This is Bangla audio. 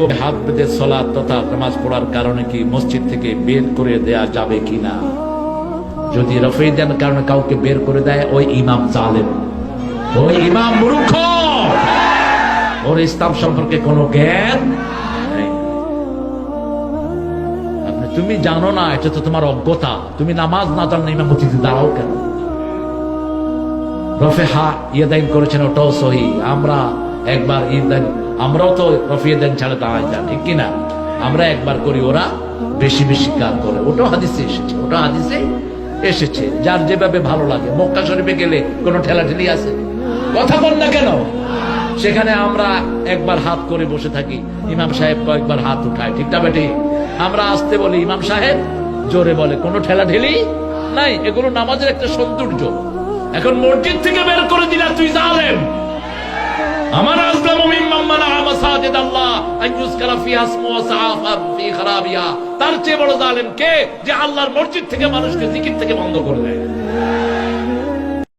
ও হাত সলাৎ তথা নামাজ পড়ার কারণে কি মসজিদ থেকে বের করে দেয়া যাবে কিনা? যদি কারণে কাউকে বের করে দেয় ওই ওই জ্ঞান তুমি জানো না, এটা তো তোমার অজ্ঞতা। তুমি নামাজ না জানো ইমাম মসজিদে দাঁড়াও কেন? রফে হা ইয়েদাইন করেছেন, ওটাও সহি। আমরা একবার ইয়েদাইন আমরাও তো রফি ইয়েদাইন ছাড়া দাঁড়াই যান ঠিক কিনা? আমরা একবার করি, ওরা বেশি বেশি কাজ করে। ওটাও হাদিসে এসেছে ওটা হাদিসে এসেছে। যার যেভাবে ভালো লাগে। মক্কা শরীফে গেলে কোনো ঠেলাঠেলি আছে? কথা বল না কেন? সেখানে আমরা একবার হাত করে বসে থাকি। ইমাম সাহেব কয়েকবার হাত উঠায়, ঠিক না বেটি? আমরা আসতে বলি, ইমাম সাহেব, জোরে বলে, কোনো ঠেলাঠেলি নাই? এগুলো নামাজের একটা সৌন্দর্য। এখন মসজিদ থেকে বের করে দিলা, তুই জালেম। আমার মাসাজিদ আল্লাহ আন ইউজকারা ফিহা ইসমু ফি খারাবিহা। তার চেয়ে বড় জালেম কে? যে আল্লাহর মসজিদ থেকে মানুষকে জিকির থেকে বন্ধ করে